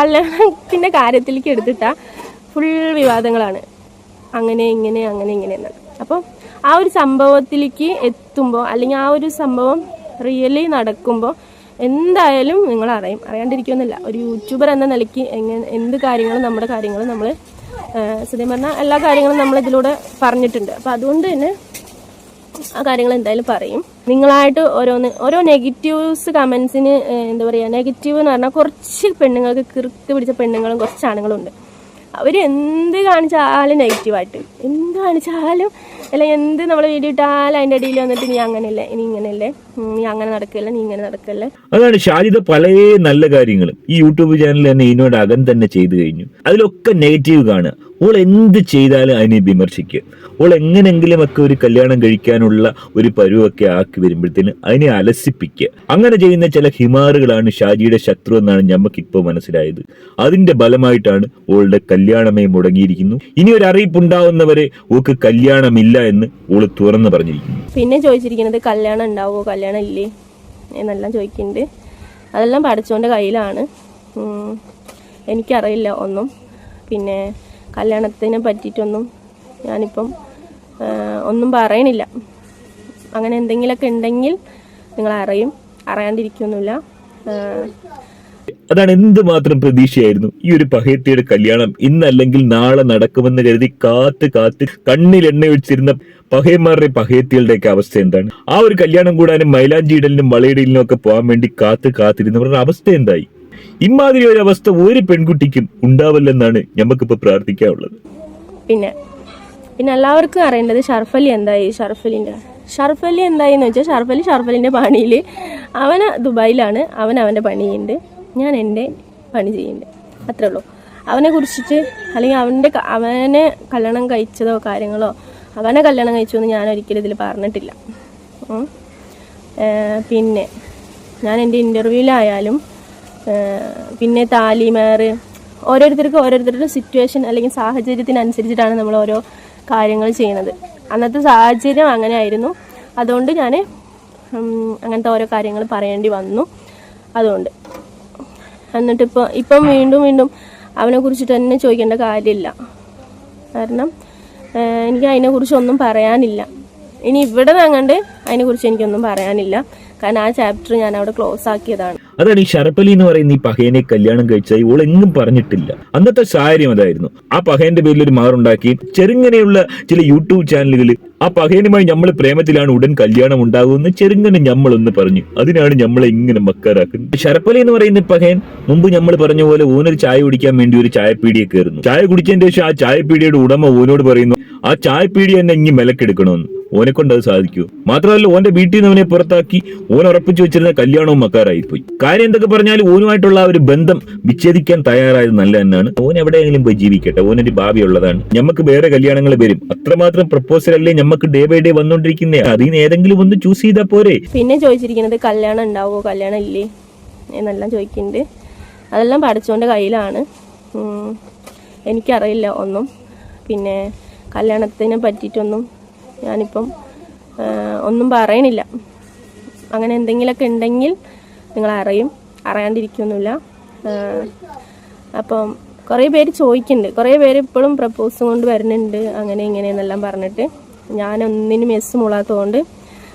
കല്യാണത്തിന്റെ കാര്യത്തിലേക്ക് എടുത്തിട്ടാൽ ഫുൾ വിവാദങ്ങളാണ്. അങ്ങനെ ഇങ്ങനെ അങ്ങനെ ഇങ്ങനെ എന്നാണ് ആ ഒരു സംഭവത്തിലേക്ക് എത്തുമ്പോൾ അല്ലെങ്കിൽ ആ ഒരു സംഭവം റിയലി നടക്കുമ്പോൾ എന്തായാലും നിങ്ങൾ അറിയും. അറിയാണ്ടിരിക്കുമെന്നില്ല ഒരു യൂട്യൂബർ എന്ന നിലയ്ക്ക് എങ്ങനെ എന്ത് കാര്യങ്ങളും നമ്മുടെ കാര്യങ്ങളും നമ്മൾ സത്യം പറഞ്ഞാൽ എല്ലാ കാര്യങ്ങളും നമ്മൾ ഇതിലൂടെ പറഞ്ഞിട്ടുണ്ട്. അപ്പോൾ അതുകൊണ്ട് തന്നെ ആ കാര്യങ്ങൾ എന്തായാലും പറയും. നിങ്ങളായിട്ട് ഓരോന്ന് ഓരോ നെഗറ്റീവ്സ് കമൻസിന് എന്താ പറയുക നെഗറ്റീവ് എന്ന് പറഞ്ഞാൽ കുറച്ച് പെണ്ണുങ്ങൾക്ക് കിറുക്ക് പിടിച്ച പെണ്ണുങ്ങളും കുറച്ച് ആണുങ്ങളും ഉണ്ട് അവർ എന്ത് കാണിച്ചാലും നെഗറ്റീവായിട്ട് എന്ത് കാണിച്ചാലും അല്ല എന്ത് നമ്മൾ വീഡിയോ ഇട്ടാലും അതിന്റെ ഇടയിൽ വന്നിട്ട് നീ അങ്ങനെയല്ലേ നീ ഇങ്ങനെയല്ലേ നീ അങ്ങനെ നടക്കല്ലേ നീ ഇങ്ങനെ നടക്കല്ലേ. അതാണ് ഷാജിദ പല നല്ല കാര്യങ്ങളും. ഈ യൂട്യൂബ് ചാനൽ തന്നെ ഇതിനോട് അകം തന്നെ ചെയ്തു കഴിഞ്ഞു. അതിലൊക്കെ നെഗറ്റീവ് കാണുക. ഓൾ എന്ത് ചെയ്താലും അതിനെ വിമർശിക്കുക ഓൾ എങ്ങനെങ്കിലും ഒക്കെ ഒരു കല്യാണം കഴിക്കാനുള്ള ഒരു പരുവൊക്കെ ആക്കി വരുമ്പോഴത്തേന് അതിനെ അലസിപ്പിക്കുക. അങ്ങനെ ചെയ്യുന്ന ചില ഹിമാറുകളാണ് ഷാജിയുടെ ശത്രു എന്നാണ് ഞമ്മക്ക് ഇപ്പോൾ മനസ്സിലായത്. അതിന്റെ ഫലമായിട്ടാണ് ഓളുടെ കല്യാണമേ മുടങ്ങിയിരിക്കുന്നു. ഇനി ഒരു അറിയിപ്പ് ഉണ്ടാവുന്നവരെ ഓക്ക് കല്യാണമില്ല എന്ന് ഓൾ തുറന്നു പറഞ്ഞിരിക്കുന്നു. പിന്നെ ചോദിച്ചിരിക്കുന്നത് കല്യാണം ഉണ്ടാവുമോ? കല്യാണം ഇല്ലേ? എന്നെല്ലാം ചോദിക്കുന്നുണ്ട്. അതെല്ലാം പഠിച്ചോന്റെ കയ്യിലാണ്. എനിക്കറിയില്ല ഒന്നും. പിന്നെ കല്യാണത്തിനെ പറ്റിയിട്ടൊന്നും ഞാനിപ്പം ഒന്നും പറയണില്ല. അങ്ങനെ എന്തെങ്കിലുമൊക്കെ ഉണ്ടെങ്കിൽ നിങ്ങൾ അറിയും. അറിയാണ്ടിരിക്കൊന്നുമില്ല. അതാണ് എന്തുമാത്രം പ്രതീക്ഷയായിരുന്നു? ഈ ഒരു പഹേത്തിയുടെ കല്യാണം ഇന്നല്ലെങ്കിൽ നാളെ നടക്കുമെന്ന് കരുതി കാത്ത് കാത്ത് കണ്ണിൽ എണ്ണ ഒഴിച്ചിരുന്ന പഹയന്മാരുടെ പഹയത്തികളുടെയൊക്കെ അവസ്ഥ എന്താണ്? ആ ഒരു കല്യാണം കൂടാനും മൈലാഞ്ചി ഇടലിനും വളയിടലിനും ഒക്കെ പോകാൻ വേണ്ടി കാത്ത് കാത്തിരുന്നവരുടെ അവസ്ഥ എന്തായി? ഇമാതിരി ഒരു അവസ്ഥ ഒരു പെൺകുട്ടിക്കും ഉണ്ടാവില്ലെന്നാണ് ഞമ്മക്കിപ്പോ പ്രാർത്ഥിക്കാനുള്ളത്. പിന്നെ പിന്നെ എല്ലാവർക്കും അറിയേണ്ടത് ഷർഫലി എന്തായി? ഷർഫലിന്റെ ഷർഫലി എന്തായി എന്ന് വെച്ചാൽ ഷർഫലി ഷർഫലിന്റെ പണിയിൽ അവന് ദുബായിലാണ്. അവൻ അവന്റെ പണിയുണ്ട്. ഞാൻ എന്റെ പണി ചെയ്യുന്നുണ്ട് അത്രേ ഉള്ളൂ. അവനെ കുറിച്ചിട്ട് അല്ലെങ്കിൽ അവന്റെ അവനെ കല്യാണം കഴിച്ചതോ കാര്യങ്ങളോ അവനെ കല്യാണം കഴിച്ചോ എന്ന് ഞാൻ ഒരിക്കലും ഇതിൽ പറഞ്ഞിട്ടില്ല. പിന്നെ ഞാൻ എന്റെ ഇന്റർവ്യൂവിലായാലും പിന്നെ താലിമാർ. ഓരോരുത്തർക്ക് ഓരോരുത്തരുടെ സിറ്റുവേഷൻ അല്ലെങ്കിൽ സാഹചര്യത്തിനനുസരിച്ചിട്ടാണ് നമ്മൾ ഓരോ കാര്യങ്ങൾ ചെയ്യുന്നത്. അന്നത്തെ സാഹചര്യം അങ്ങനെ ആയിരുന്നു അതുകൊണ്ട് ഞാൻ അങ്ങനത്തെ ഓരോ കാര്യങ്ങൾ പറയേണ്ടി വന്നു. അതുകൊണ്ട്. എന്നിട്ടിപ്പോൾ ഇപ്പം വീണ്ടും വീണ്ടും അവനെ കുറിച്ചിട്ട് തന്നെ ചോദിക്കേണ്ട കാര്യമില്ല. കാരണം എനിക്ക് അതിനെക്കുറിച്ച് ഒന്നും പറയാനില്ല. ഇനി ഇവിടെ അങ്ങണ്ട് അതിനെക്കുറിച്ച് എനിക്കൊന്നും പറയാനില്ല. കാരണം ആ ചാപ്റ്റർ ഞാൻ അവിടെ ക്ലോസ് ആക്കിയതാണ്. അതാണ് ഈ ശരപ്പലി എന്ന് പറയുന്ന ഈ പഹേനെ കല്യാണം കഴിച്ചാൽ ഇവൾ എങ്ങും പറഞ്ഞിട്ടില്ല. അന്നത്തെ സാഹചര്യം അതായിരുന്നു. ആ പഹേന്റെ പേരിൽ ഒരു മാറുണ്ടാക്കി ചെറുങ്ങനെയുള്ള ചില യൂട്യൂബ് ചാനലുകളിൽ ആ പഹേനുമായി നമ്മൾ പ്രേമത്തിലാണ് ഉടൻ കല്യാണം ഉണ്ടാകുമെന്ന് ചെറുങ്ങനെ നമ്മളൊന്ന് പറഞ്ഞു. അതിനാണ് നമ്മളെ ഇങ്ങനെ മക്കാരാക്കുന്നത്. ശരപ്പലി എന്ന് പറയുന്ന പഹേൻ മുമ്പ് നമ്മൾ പറഞ്ഞ പോലെ ഓനൊരു ചായ കുടിക്കാൻ വേണ്ടി ഒരു ചായപ്പീടിയെ കയറുന്നു. ചായ കുടിച്ചതിന്റെ ശേഷം ആ ചായപ്പീടിയുടെ ഉടമ ഓനോട് പറയുന്നു ആ ചായപ്പീടി തന്നെ ഇങ്ങി മെലക്കെടുക്കണമെന്ന് ഓനെ കൊണ്ട് അത് സാധിക്കൂ. മാത്രമല്ല ഓന്റെ വീട്ടിൽ നിന്ന് അവനെ പുറത്താക്കി ഓൻ ഉറപ്പിച്ചു വെച്ചിരുന്ന കല്യാണവും മക്കാരായി പോയി കാര്യം എന്തൊക്കെ പറഞ്ഞാലും ഓനുമായിട്ടുള്ള ആ ഒരു ബന്ധം വിച്ഛേദിക്കാൻ തയ്യാറായത് നല്ല തന്നെയാണ്. ഓൻ എവിടെയെങ്കിലും പോയി ജീവിക്കട്ടെ. ഓനൊരു ഭാവിയുള്ളതാണ് ഞമ്മക്ക് വേറെ കല്യാണങ്ങൾ വരും. അത്രമാത്രം പ്രപ്പോസൽ അല്ലേ ഞമ്മക്ക് ഡേ ബൈ ഡേ വന്നോണ്ടിരിക്കുന്നേ. അതിൽ നിന്ന് ഏതെങ്കിലും ഒന്ന് ചൂസ് ചെയ്താൽ പോരെ. പിന്നെ ചോദിച്ചിരിക്കുന്നത് കല്യാണം ഉണ്ടാവോ? കല്യാണം ഇല്ലേ? എന്നെല്ലാം ചോദിക്കുന്നുണ്ട്. അതെല്ലാം പഠിച്ചോന്റെ കയ്യിലാണ്. എനിക്കറിയില്ല ഒന്നും. പിന്നെ കല്യാണത്തിനെ പറ്റിയിട്ടൊന്നും ഞാനിപ്പം ഒന്നും പറയണില്ല. അങ്ങനെ എന്തെങ്കിലുമൊക്കെ ഉണ്ടെങ്കിൽ നിങ്ങൾ അറിയും അറിയാണ്ടിരിക്കൊന്നുമില്ല അപ്പം കുറേ പേര് ചോദിക്കുന്നുണ്ട് കുറേ പേര് ഇപ്പോഴും പ്രപ്പോസും കൊണ്ട് വരുന്നുണ്ട്. അങ്ങനെ ഇങ്ങനെ എന്നെല്ലാം പറഞ്ഞിട്ട്. ഞാനൊന്നിനും എസ് മൂളാത്തതുകൊണ്ട്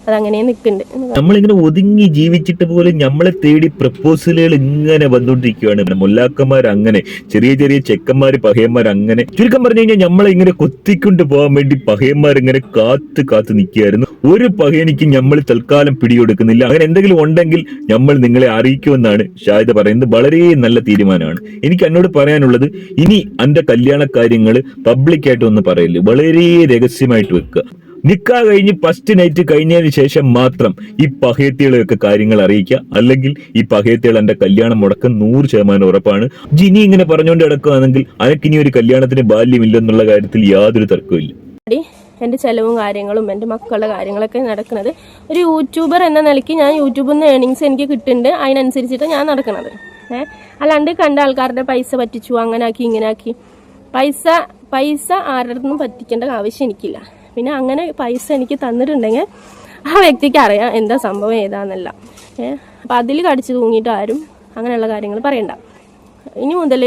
അതങ്ങനെ നിൽക്കുന്നുണ്ട് നമ്മളിങ്ങനെ ഒതുങ്ങി ജീവിച്ചിട്ട് പോലും നമ്മളെ തേടി പ്രപ്പോസലുകൾ ഇങ്ങനെ വന്നുകൊണ്ടിരിക്കുകയാണ് മുല്ലാക്കന്മാർ അങ്ങനെ ചെറിയ ചെറിയ ചെക്കന്മാർ പഹയന്മാർ അങ്ങനെ. ചുരുക്കം പറഞ്ഞു കഴിഞ്ഞാൽ നമ്മളെ ഇങ്ങനെ കൊത്തിക്കൊണ്ട് പോകാൻ വേണ്ടി പഹയന്മാർ ഇങ്ങനെ കാത്തു കാത്തു നിൽക്കുകയായിരുന്നു ഒരു പഹയനിക്ക് നമ്മൾ തൽക്കാലം പിടികൊടുക്കുന്നില്ല. അങ്ങനെ എന്തെങ്കിലും ഉണ്ടെങ്കിൽ നമ്മൾ നിങ്ങളെ അറിയിക്കുമെന്നാണ് ഷാഹിദ പറയുന്നത്. വളരെ നല്ല തീരുമാനമാണ്. എനിക്ക് എന്നോട് പറയാനുള്ളത് ഇനി അന്റെ കല്യാണ കാര്യങ്ങൾ പബ്ലിക്കായിട്ട് ഒന്ന് പറയില്ല. വളരെ രഹസ്യമായിട്ട് വെക്കുക. നിക്കാ കഴിഞ്ഞ് ഫസ്റ്റ് നൈറ്റ് കഴിഞ്ഞതിന് ശേഷം മാത്രം ഈ പഹയത്തികളെയൊക്കെ കാര്യങ്ങൾ അറിയിക്കുക. അല്ലെങ്കിൽ ഈ പഹയത്തികൾ എന്റെ കല്യാണം മുടക്കം നൂറ് ശതമാനം ഉറപ്പാണ്. ജിനി ഇങ്ങനെ പറഞ്ഞുകൊണ്ട് കിടക്കുകയാണെങ്കിൽ അനക്കിനി ഒരു കല്യാണത്തിന് ബാല്യമില്ലെന്നുള്ള കാര്യത്തിൽ യാതൊരു തർക്കമില്ല എന്റെ ചിലവും കാര്യങ്ങളും എന്റെ മക്കളുടെ കാര്യങ്ങളൊക്കെ നടക്കുന്നത്. ഒരു യൂട്യൂബർ എന്ന നിലയ്ക്ക് ഞാൻ യൂട്യൂബിൽ നിന്ന് ഏണിങ്സ് എനിക്ക് കിട്ടുന്നുണ്ട്. അതിനനുസരിച്ചിട്ട് ഞാൻ നടക്കുന്നത്. ഏഹ് അല്ലാണ്ട് കണ്ട ആൾക്കാരുടെ പൈസ പറ്റിച്ചു അങ്ങനെ ആക്കി ഇങ്ങനെ ആക്കി പൈസ പൈസ ആരുടെ നിന്നും പറ്റിക്കേണ്ട ആവശ്യം എനിക്കില്ല. പിന്നെ അങ്ങനെ പൈസ എനിക്ക് തന്നിട്ടുണ്ടെങ്കിൽ ആ വ്യക്തിക്ക് അറിയാം എന്താ സംഭവം ഏതാന്നല്ല. ഏഹ് അപ്പം അതിൽ കടിച്ചു തൂങ്ങിയിട്ട് ആരും അങ്ങനെയുള്ള കാര്യങ്ങൾ പറയണ്ട. ഇനി മുതൽ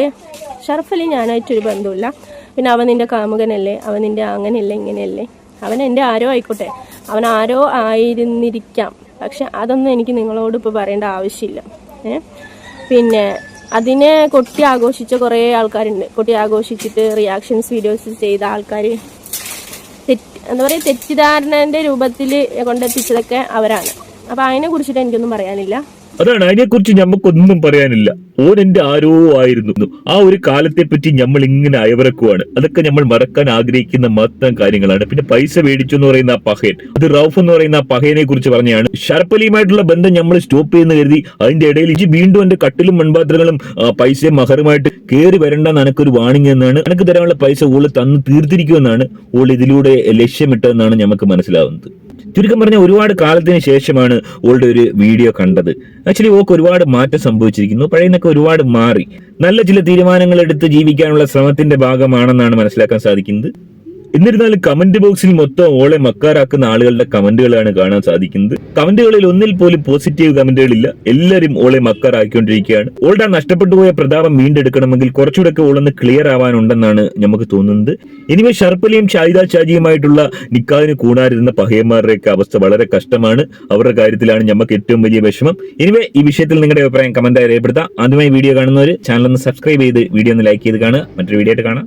ഷർഫലി ഞാനായിട്ടൊരു ബന്ധമില്ല പിന്നെ അവൻ നിന്റെ കാമുകനല്ലേ അവൻ നിന്റെ അങ്ങനെയല്ലേ ഇങ്ങനെയല്ലേ. അവൻ എന്റെ ആരോ ആയിക്കോട്ടെ. അവൻ ആരോ ആയിരുന്നിരിക്കാം. പക്ഷെ അതൊന്നും എനിക്ക് നിങ്ങളോട് ഇപ്പോൾ പറയേണ്ട ആവശ്യമില്ല. പിന്നെ അതിനെ കൊട്ടി ആഘോഷിച്ച കുറേ ആൾക്കാരുണ്ട്. കൊട്ടി ആഘോഷിച്ചിട്ട് റിയാക്ഷൻസ് വീഡിയോസ് ചെയ്ത ആൾക്കാർ തെറ്റ് എന്താ പറയുക തെറ്റിദ്ധാരണന്റെ രൂപത്തിൽ കൊണ്ടെത്തിച്ചതൊക്കെ അവരാണ്. അപ്പോൾ അതിനെ കുറിച്ചിട്ട് എനിക്കൊന്നും പറയാനില്ല. അതാണ് അതിനെക്കുറിച്ച് ഞമ്മക്കൊന്നും പറയാനില്ല. ഓൻ എന്റെ ആരോ ആയിരുന്നു. ആ ഒരു കാലത്തെ പറ്റി നമ്മൾ ഇങ്ങനെ അയവിറക്കുവാണ്. അതൊക്കെ നമ്മൾ മറക്കാൻ ആഗ്രഹിക്കുന്ന മാത്രം കാര്യങ്ങളാണ്. പിന്നെ പൈസ മേടിച്ചു എന്ന് പറയുന്ന ആ പഹയൻ. അത് റൌഫ് എന്ന് പറയുന്ന ആ പഹയനെ കുറിച്ച് പറഞ്ഞാണ്. ഷർപ്പലിയുമായിട്ടുള്ള ബന്ധം നമ്മൾ സ്റ്റോപ്പ് ചെയ്യുന്ന കരുതി അതിന്റെ ഇടയിൽ ഇജി വീണ്ടും എന്റെ കട്ടിലും മൺപാത്രങ്ങളും പൈസയും മഹറുമായിട്ട് കയറി വരണ്ടെന്ന് എനക്കൊരു വാണിംഗ് എന്നാണ്. എനിക്ക് തരാനുള്ള പൈസ ഓൾ തന്ന് തീർത്തിരിക്കുമെന്നാണ് ഓൾ ഇതിലൂടെ ലക്ഷ്യമിട്ടതെന്നാണ് നമുക്ക് മനസ്സിലാവുന്നത്. ചുരുക്കം പറഞ്ഞാൽ ഒരുപാട് കാലത്തിന് ശേഷമാണ് ഓളുടെ ഒരു വീഡിയോ കണ്ടത്. ആക്ച്വലി ഓക്ക് ഒരുപാട് മാറ്റം സംഭവിച്ചിരിക്കുന്നു. പഴയന്നൊക്കെ ഒരുപാട് മാറി. നല്ല ചില തീരുമാനങ്ങൾ എടുത്ത് ജീവിക്കാനുള്ള ശ്രമത്തിന്റെ ഭാഗമാണെന്നാണ് മനസ്സിലാക്കാൻ സാധിക്കുന്നത്. എന്നിരുന്നാലും കമന്റ് ബോക്സിൽ മൊത്തം ഓളെ മക്കാരാക്കുന്ന ആളുകളുടെ കമന്റുകളാണ് കാണാൻ സാധിക്കുന്നത്. കമന്റുകളിൽ ഒന്നിൽ പോലും പോസിറ്റീവ് കമന്റുകളില്ല എല്ലാവരും ഓളെ മക്കാറാക്കിക്കൊണ്ടിരിക്കുകയാണ് ഓളുടെ നഷ്ടപ്പെട്ടു പോയ പ്രതാപം വീണ്ടെടുക്കണമെങ്കിൽ കുറച്ചുകൂടെ ഓളൊന്ന് ക്ലിയർ ആവാനുണ്ടെന്നാണ് നമുക്ക് തോന്നുന്നത്. ഇനിമേ ഷർപ്പലിയും ഷാഹിദ ഷാജിയുമായിട്ടുള്ള നിക്കാവിന് കൂടാതിരുന്ന പഹയന്മാരുടെയൊക്കെ അവസ്ഥ വളരെ കഷ്ടമാണ്. അവരുടെ കാര്യത്തിലാണ് നമുക്ക് ഏറ്റവും വലിയ വിഷമം. ഇനിമേ ഈ വിഷയത്തിൽ നിങ്ങളുടെ അഭിപ്രായം കമന്റായി രേഖപ്പെടുത്താം. ആദ്യമായി വീഡിയോ കാണുന്നവർ ചാനൽ ഒന്ന് സബ്സ്ക്രൈബ് ചെയ്ത് വീഡിയോ ഒന്ന് ലൈക്ക് ചെയ്ത് കാണുക. മറ്റൊരു വീഡിയോ ആയിട്ട് കാണാം.